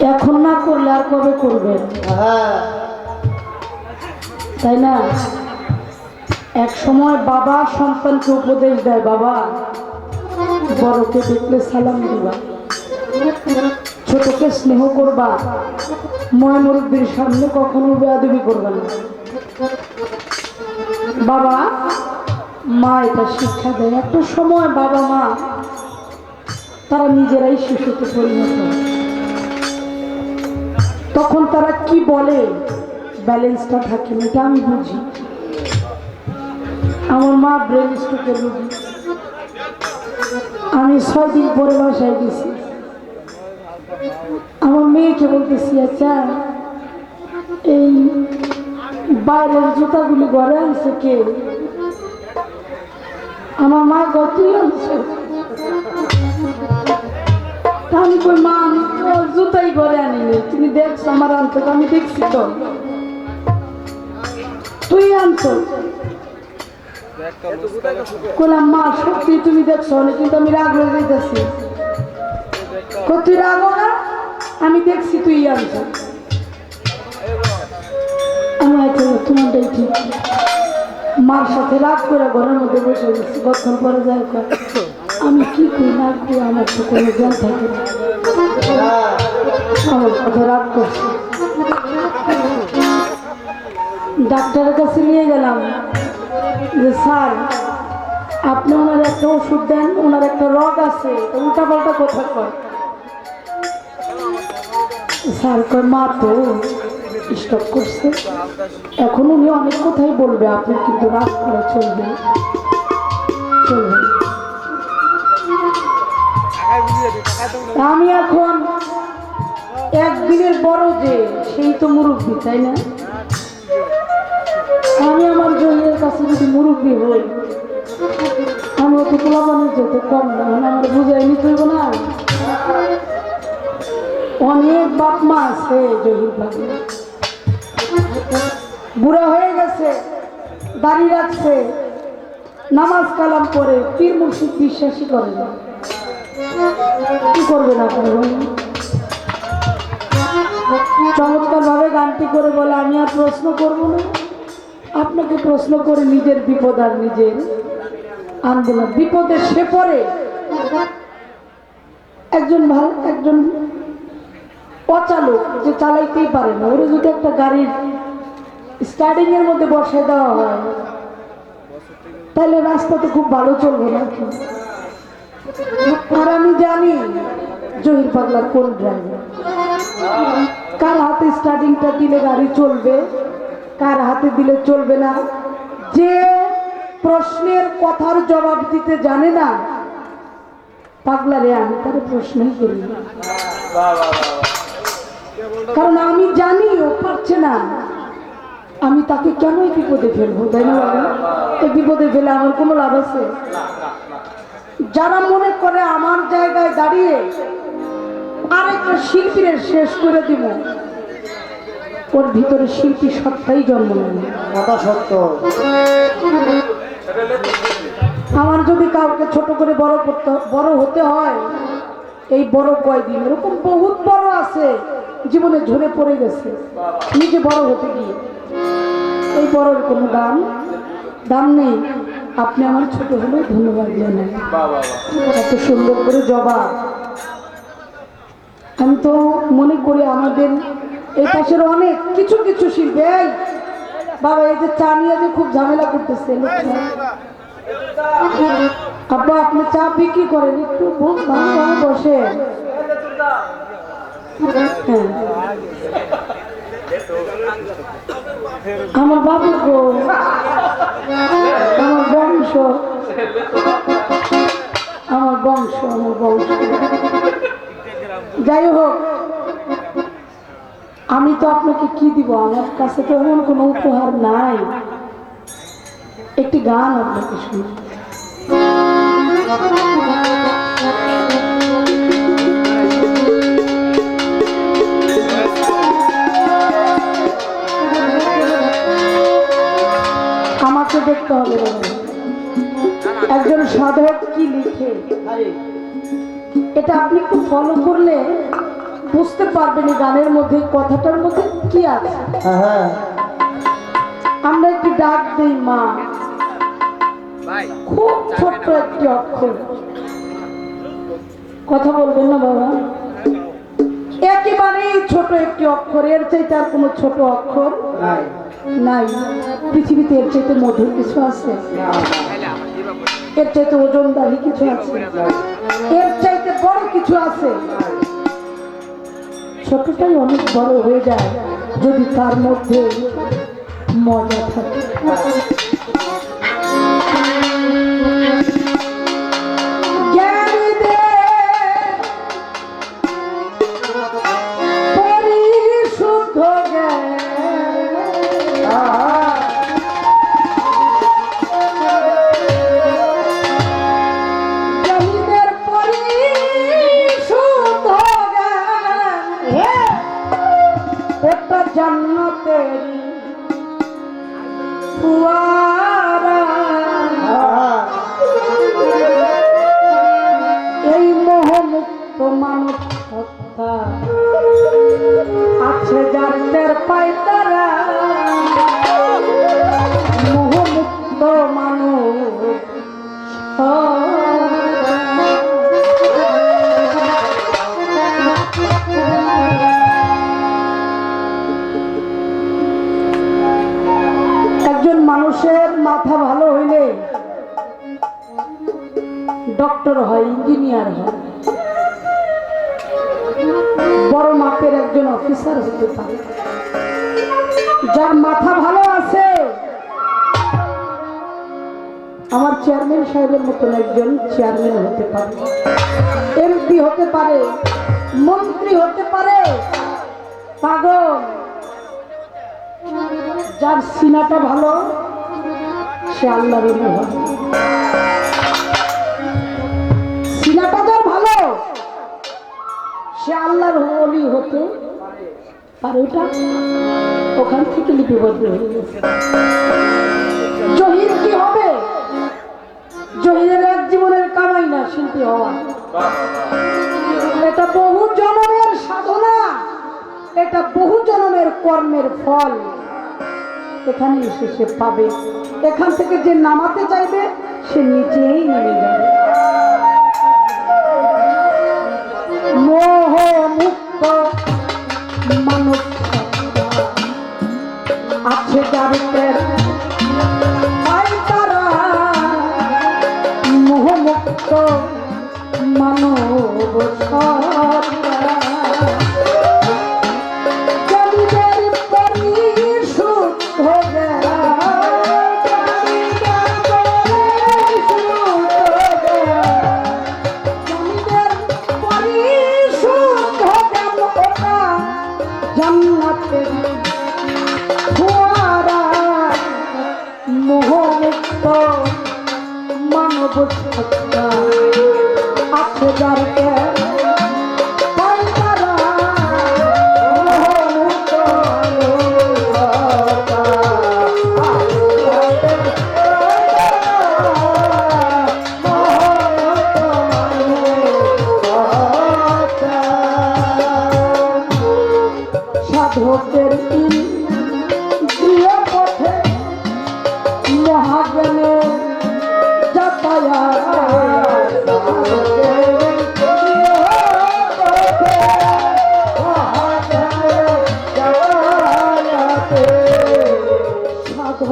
এখন না করলে আর কবে করবেন তাই না? এক সময় বাবা সন্তানকে উপদেশ দেয়, বাবা, বড়কে দেখলে সালাম দিবা, ছোটকে স্নেহ করবা ময় সামনে কখনো বেয়াদবি করবা না। বাবা, মা এটা শিক্ষা দেয়। একটা সময় বাবা মা তারা নিজেরাই শিশুতে পরিণত হয়। তখন তারা কি বলে? ব্যালেন্সটা থাকে না এটা আমি বুঝি। আমার মা ব্রেন স্ট্রোকের রোগী। আমি ছয় দিন পরে বাসায় গেছি। আমার মেয়েকে বলতেছি আচ্ছা এই বাইরের জুতাগুলি ঘরে আনছে কে? আমার মা গতই আনছে। আমি কই মা জুতাই ঘরে আনিনি। তুমি দেখছ আমার আনতে আমি দেখছি তো। তুই আনছো? কইলাম মা সত্যি তুমি দেখছ না কিন্তু আমি রাগ হয়ে যাইতেছি। কই, তুই রাগো না আমি দেখছি তুই আনছো। আমি আচ্ছা তোমারটাই ঠিক। মার সাথে রাগ করে ঘরের মধ্যে বসে গেছি কতক্ষণ পরে যাই আমি কি করি না করি আমার তো কোনো জ্ঞান থাকে ডাক্তারের কাছে নিয়ে গেলাম যে, স্যার, আপনি ওনার একটা ওষুধ দেন, ওনার একটা রগ আছে উল্টা পাল্টা কথা কয়। স্যার কয়, মা তো স্টপ করছে। এখন উনি অনেক কথাই বলবে, আপনি কিন্তু রাগ করে চলবে চলবে আমি এখন একদিনের বড় যে, সেই তো মুরব্বী, তাই না? আমি আমার জয়ের কাছে যদি মুরব্বী হই, আমি অত যেতে কম না মানে আমার বুঝাই নিতে না। অনেক বাপ মা আছে জহির ভাবে বুড়া হয়ে গেছে দাঁড়িয়ে রাখছে, নামাজ কালাম করে পীর মুর্শিদ বিশ্বাসী করে না। কি করবেন আপনি বলুন চমৎকার ভাবে গানটি করে বলে, আমি আর প্রশ্ন করব না। আপনাকে প্রশ্ন করে নিজের বিপদ আর নিজের আনব না বিপদে সে পড়ে। একজন ভালো, একজন অচালক যে চালাইতেই পারে না। ওরা যদি একটা গাড়ির স্টার্টিং এর মধ্যে বসে দেওয়া হয়, তাহলে রাস্তা তো খুব ভালো চলবে না আর আমি জানি জহির পাগলার কোন ড্রাইভার কার হাতে স্টার্টিংটা দিলে গাড়ি চলবে, কার হাতে দিলে চলবে না, যে প্রশ্নের কথার জবাব দিতে জানে না পাগলা রে আমি তার প্রশ্নই করি কারণ আমি জানি ও পারছে না। আমি তাকে কেন বিপদে ফেলব, তাই না? এই বিপদে ফেলে আমার কোনো লাভ আছে? যারা মনে করে আমার জায়গায় দাঁড়িয়ে আরেকটা শিল্পীর শেষ করে দিব ওর ভিতরে শিল্পী সত্তাই জন্ম নেবে কথা সত্য। আমার যদি কাউকে ছোট করে বড় করতে বড় হতে হয় এই বড় কয়দিন? এরকম বহুত বড় আছে জীবনে ঝরে পড়ে গেছে। নিজে বড় হতে গিয়ে। এই বড়র কোনো দাম দাম নেই। আপনি আমার ছোট হলেও ধন্যবাদ জানাই এত সুন্দর করে জবাব আমি তো মনে করি আমাদের এই পাশের অনেক কিছু কিছু শিল্পী বাবা, এই যে চা নিয়ে যে খুব ঝামেলা করতেছে। আব্বা, আপনি চা বিক্রি করেন, একটু বস- হ্যাঁ। আমার বাবু গো আমার বংশ আমার বংশ যাই হোক, আমি তো আপনাকে কি দিব? আমার কাছে তো এমন কোনো উপহার নাই। একটি গান আপনাকে শুনি এটা আপনি একটু ফলো করলে বুঝতে পারবেন এই গানের মধ্যে কথাটার মধ্যে কি আছে। হ্যাঁ। আমরা একটি ডাক দিই মা। খুব ছোট্ট একটি অক্ষর। কথা বলবেন না বাবা? একেবারেই ছোট একটি অক্ষর এর চাইতে আর কোনো ছোট অক্ষর নাই। নাই। পৃথিবীতে এর চাইতে মধুর কিছু আছে? এর চাইতে ওজনদারি কিছু আছে? এর চাইতে কিছু আছে। ছোটটাই অনেক বড় হয়ে যায় যদি তার মধ্যে মজা থাকে। যার মাথা ভালো আছে। আমার চেয়ারম্যান সাহেবের মতন একজন চেয়ারম্যান হতে পারে। এমপি হতে পারে, মন্ত্রী হতে পারে। পাগল। যার সিনাটা ভালো, সে আল্লাহর অলি সিনাটা যার ভালো, সে আল্লাহর অলি হতে পারে ওটা ওখান থেকে লিপিবদ্ধ হয়ে গেছে কি হবে? জহিরের এক জীবনের কামাই না শিল্পী হওয়া। এটা বহু জনমের সাধনা। এটা বহু জনমের কর্মের ফল। এখানে এসে সে পাবে। এখান থেকে যে নামাতে চাইবে, সে নিচেই নেমে যাবে।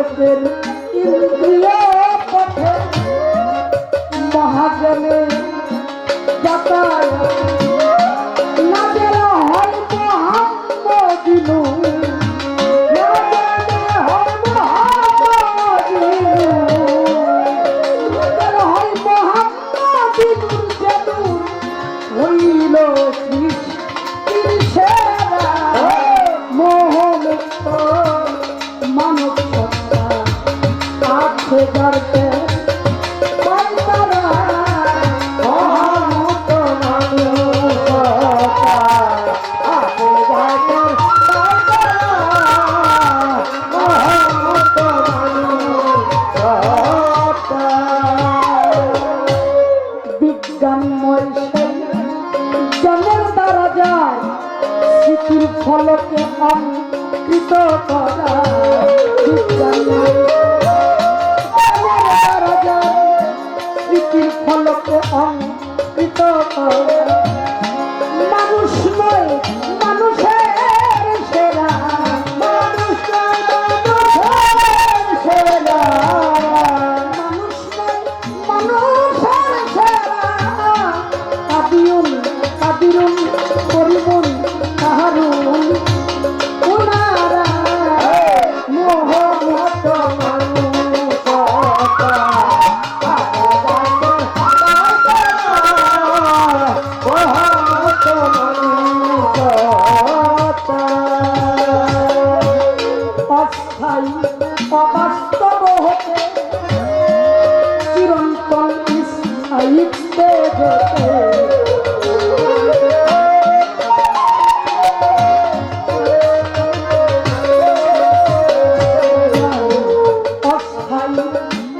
সাধকের করা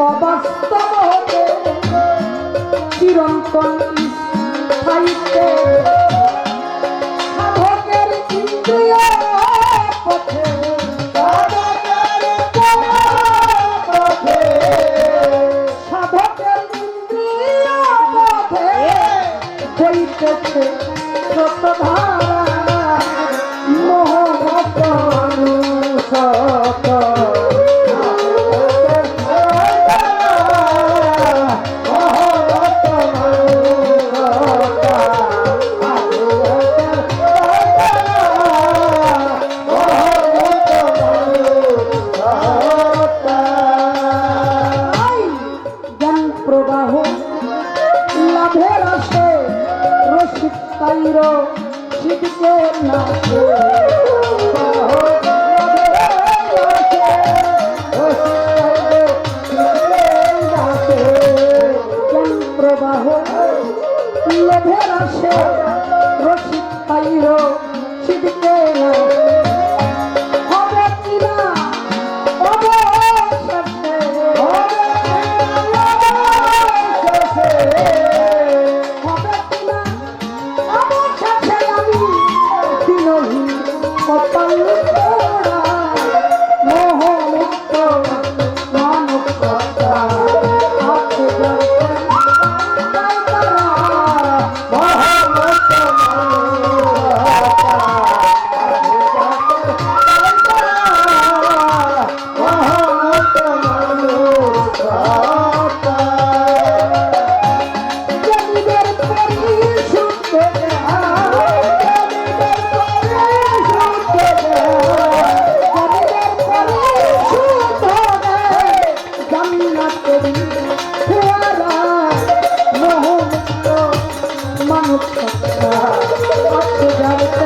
অবাস্তব চিরন্তন স্থায়িত্ব শিখতে না প্রবাহ লোভের আসে। রসিক পাইল শিখতে না যাব